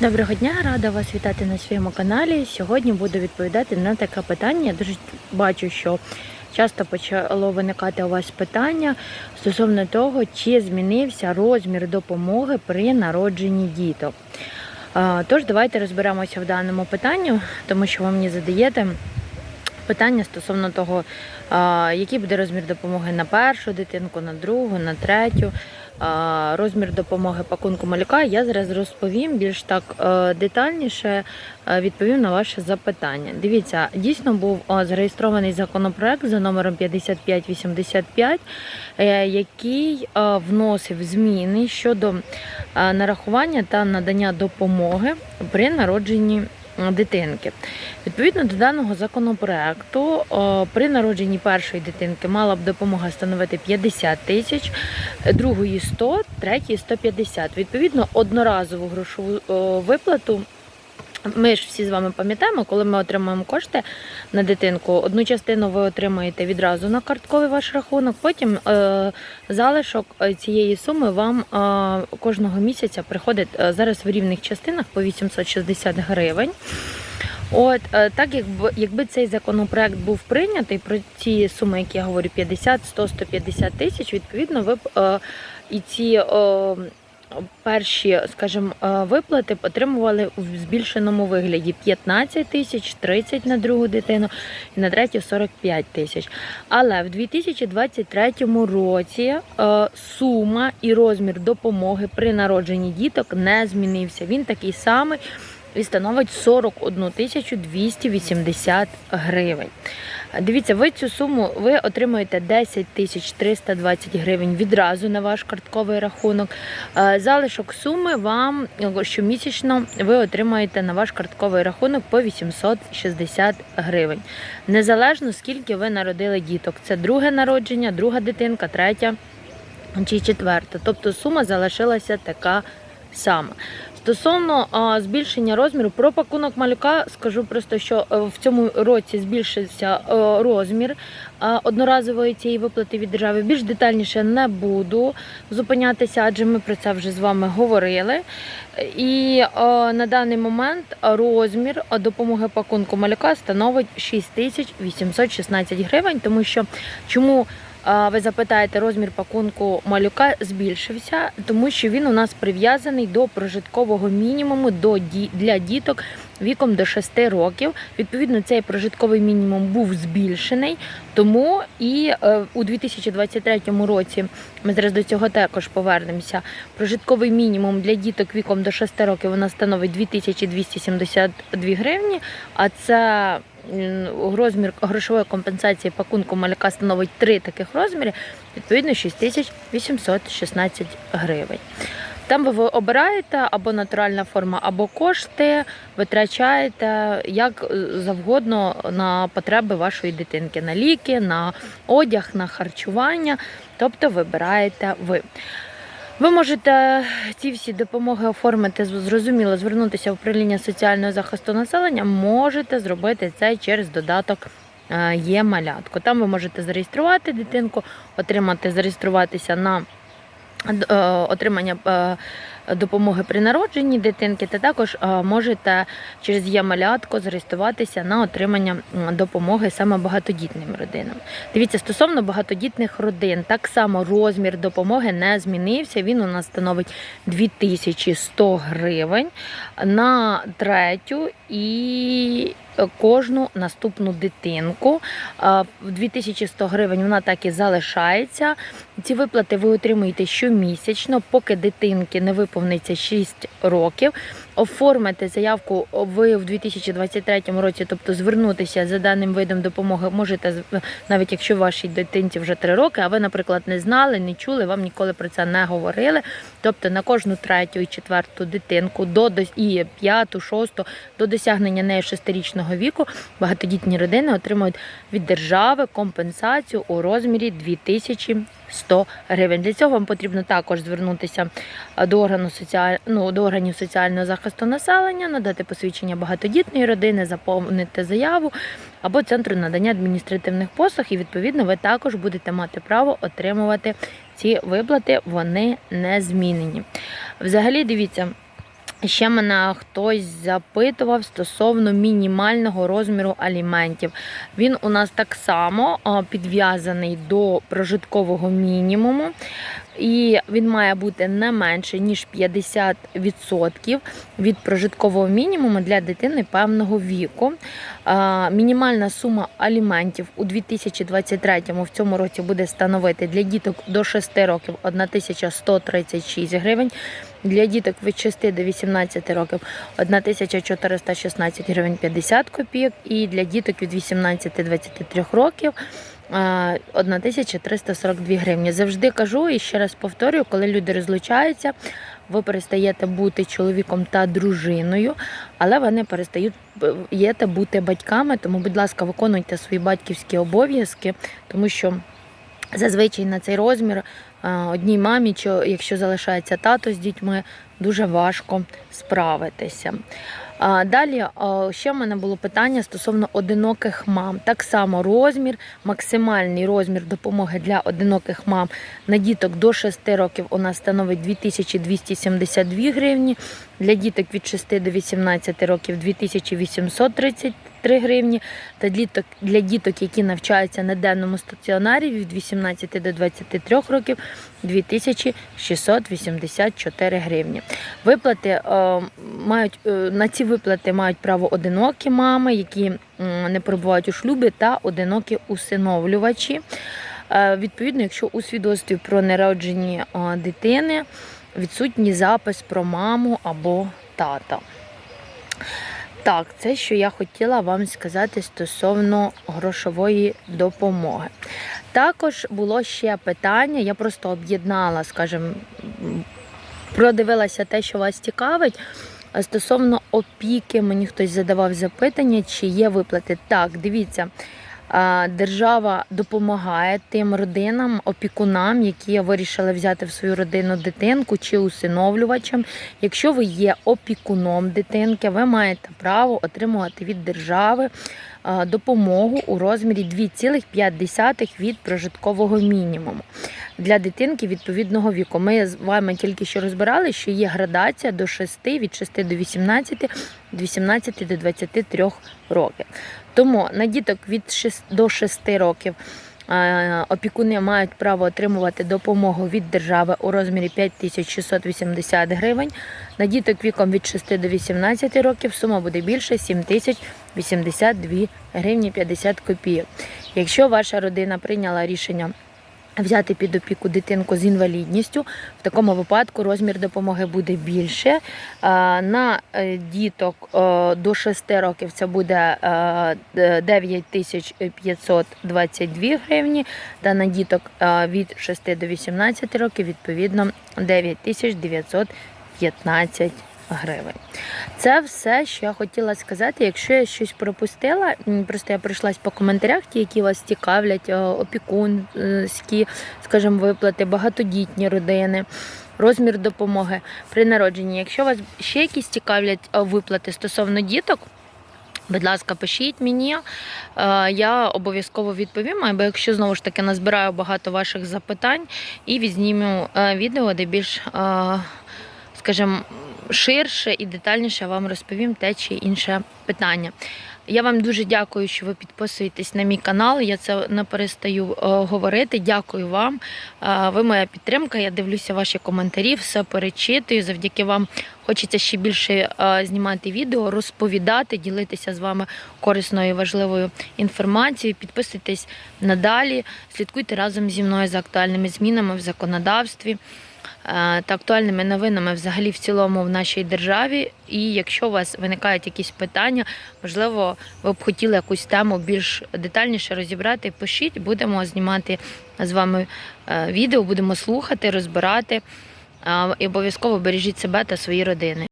Доброго дня, рада вас вітати на своєму каналі. Сьогодні буду відповідати на таке питання. Я дуже бачу, що часто почало виникати у вас питання стосовно того, чи змінився розмір допомоги при народженні діток. Тож давайте розберемося в даному питанні, тому що ви мені задаєте питання стосовно того, який буде розмір допомоги на першу дитинку, на другу, на третю. Розмір допомоги пакунку малюка я зараз розповім більш так е, детальніше е, відповім на ваше запитання. Дивіться, дійсно був зареєстрований законопроект за номером 5585, е, який вносив зміни щодо нарахування та надання допомоги при народженні дитинки. Відповідно до даного законопроекту, при народженні першої дитинки мала б допомога становити 50 тисяч, другої 100, третій 150. Відповідно, одноразову грошову виплату. Ми ж всі з вами пам'ятаємо, коли ми отримуємо кошти на дитинку, одну частину ви отримаєте відразу на картковий ваш рахунок, потім е, залишок е, цієї суми вам е, кожного місяця приходить е, зараз в рівних частинах по 860 гривень. От е, так, якби якби цей законопроект був прийнятий про ці суми, які я говорю, 50, 100, 150 тисяч, відповідно, ви б е, і ці е, перші, скажімо, е, виплати отримували в збільшеному вигляді 15 тисяч, 30 на другу дитину і на третю 45 тисяч. Але в 2023 році е, сума і розмір допомоги при народженні діток не змінився. Він такий самий і становить 41 тисячу 280 гривень. Дивіться, ви цю суму ви отримуєте 10 тисяч 320 гривень відразу на ваш картковий рахунок. Е, Залишок суми вам щомісячно ви отримаєте на ваш картковий рахунок по 860 гривень. Незалежно скільки ви народили діток. Це друге народження, друга дитинка, третя чи четверта. Тобто сума залишилася така сама. Стосовно а, збільшення розміру, про пакунок малюка скажу просто, що е, в цьому році збільшився е, розмір а, одноразової цієї виплати від держави. Більш детальніше не буду зупинятися, адже ми про це вже з вами говорили. І е, на даний момент розмір допомоги пакунку малюка становить 6816 гривень, тому що чому а, Ви запитаєте, розмір пакунку малюка збільшився, тому що він у нас прив'язаний до прожиткового мінімуму до ді- для діток віком до 6 років. Відповідно, цей прожитковий мінімум був збільшений. Тому і е, у 2023 році ми зараз до цього також повернемося. Прожитковий мінімум для діток віком до 6 років вона становить 2272 гривні. А це розмір грошової компенсації пакунку малюка становить три таких розміри, відповідно 6816 гривень. Там ви обираєте або натуральна форма, або кошти, витрачаєте як завгодно на потреби вашої дитинки, на ліки, на одяг, на харчування. Тобто вибираєте ви. Ви можете ці всі допомоги оформити зрозуміло, звернутися в управління соціального захисту населення. Можете зробити це через додаток е, є малятко. Там ви можете зареєструвати дитинку, отримати, зареєструватися на е, отримання е, допомоги при народженні дитинки, та також е, можете через є малятко зареєструватися на отримання допомоги саме багатодітним родинам. Дивіться, стосовно багатодітних родин, так само розмір допомоги не змінився. Він у нас становить 2100 гривень на третю і кожну наступну дитинку. В 2100 гривень вона так і залишається. Ці виплати ви отримуєте щомісячно, поки дитинки не виповниться 6 років. Оформити заявку ви в 2023 році, тобто звернутися за даним видом допомоги, можете навіть якщо вашій дитинці вже 3 роки, а ви, наприклад, не знали, не чули, вам ніколи про це не говорили. Тобто на кожну третю і четверту дитинку до і п'яту, шосту до досягнення нею шестирічного віку багатодітні родини отримують від держави компенсацію у розмірі 2100 гривень. Для цього вам потрібно також звернутися до органу соціаль... ну, до органів соціального захисту населення, надати посвідчення багатодітної родини, заповнити заяву або центру надання адміністративних послуг, і відповідно ви також будете мати право отримувати ці виплати. Вони не змінені. Взагалі, дивіться. Ще мене хтось запитував стосовно мінімального розміру аліментів. Він у нас так само підв'язаний до прожиткового мінімуму. І він має бути не менше, ніж 50% від прожиткового мінімуму для дитини певного віку. Мінімальна сума аліментів у 2023 в цьому році буде становити для діток до 6 років 1136 гривень. Для діток від 6 до 18 років 1416 гривень 50 копійок. І для діток від 18 до 23 років е, 1342 гривні. Завжди кажу і ще раз повторюю, коли люди розлучаються, ви перестаєте бути чоловіком та дружиною, але вони перестають бути батьками. Тому, будь ласка, виконуйте свої батьківські обов'язки, тому що зазвичай на цей розмір е, одній мамі, якщо залишається тато з дітьми, дуже важко справитися. А, Далі ще в мене було питання стосовно одиноких мам. Так само розмір, максимальний розмір допомоги для одиноких мам на діток до 6 років у нас становить 2272 гривні. Для діток від 6 до 18 років 2833 гривні. Та для діток, які навчаються на денному стаціонарі від 18 до 23 років 2684 гривні. Виплати е, мають е, на ці виплати мають право одинокі мами, які не перебувають у шлюбі, та одинокі усиновлювачі. Е, Відповідно, якщо у свідоцтві про народжені дитини відсутній запис про маму або тата. Так, це що я хотіла вам сказати стосовно грошової допомоги. Також було ще питання, я просто об'єднала, скажімо, продивилася те, що вас цікавить. Стосовно опіки, мені хтось задавав запитання, чи є виплати. Так, дивіться, держава допомагає тим родинам, опікунам, які вирішили взяти в свою родину дитинку чи усиновлювачам. Якщо ви є опікуном дитинки, ви маєте право отримувати від держави допомогу у розмірі 2,5 від прожиткового мінімуму для дитинки відповідного віку. Ми з вами тільки що розбирали, що є градація до 6, від 6 до 18, від 18 до 23 років. Тому на діток від 6 до 6 років е, опікуни мають право отримувати допомогу від держави у розмірі 5680 гривень. На діток віком від 6 до 18 років сума буде більше 7082 гривні 50 копійок. Якщо ваша родина прийняла рішення Взяти під опіку дитинку з інвалідністю, в такому випадку розмір допомоги буде більше. На е, діток е, до 6 років це буде е, 9522 гривні, та на діток е, від 6 до 18 років відповідно 9915 гривень. Це все, що я хотіла сказати. Якщо я щось пропустила, просто я пройшлась по коментарях, ті, які вас цікавлять, е, опікунські, скажімо, виплати, багатодітні родини. Розмір допомоги при народженні. Якщо вас ще якісь цікавлять е, виплати стосовно діток, будь ласка, пишіть мені, е, я обов'язково відповім, або якщо знову ж таки назбираю багато ваших запитань і відзніму відео, де більш, скажімо, ширше і детальніше вам розповім те чи інше питання. Я вам дуже дякую, що ви підписуєтесь на мій канал. Я це не перестаю е, говорити. Дякую вам. Е, ви моя підтримка. Я дивлюся ваші коментарі, все перечитую. Завдяки вам хочеться ще більше е, знімати відео, розповідати, ділитися з вами корисною і важливою інформацією. Підписуйтесь надалі, слідкуйте разом зі мною за актуальними змінами в законодавстві. Е, Та актуальними новинами взагалі в цілому в нашій державі. І якщо у вас виникають якісь питання, можливо, ви б хотіли якусь тему більш детальніше розібрати, пишіть, будемо знімати з вами е, відео, будемо слухати, розбирати. Е, І обов'язково бережіть себе та свої родини.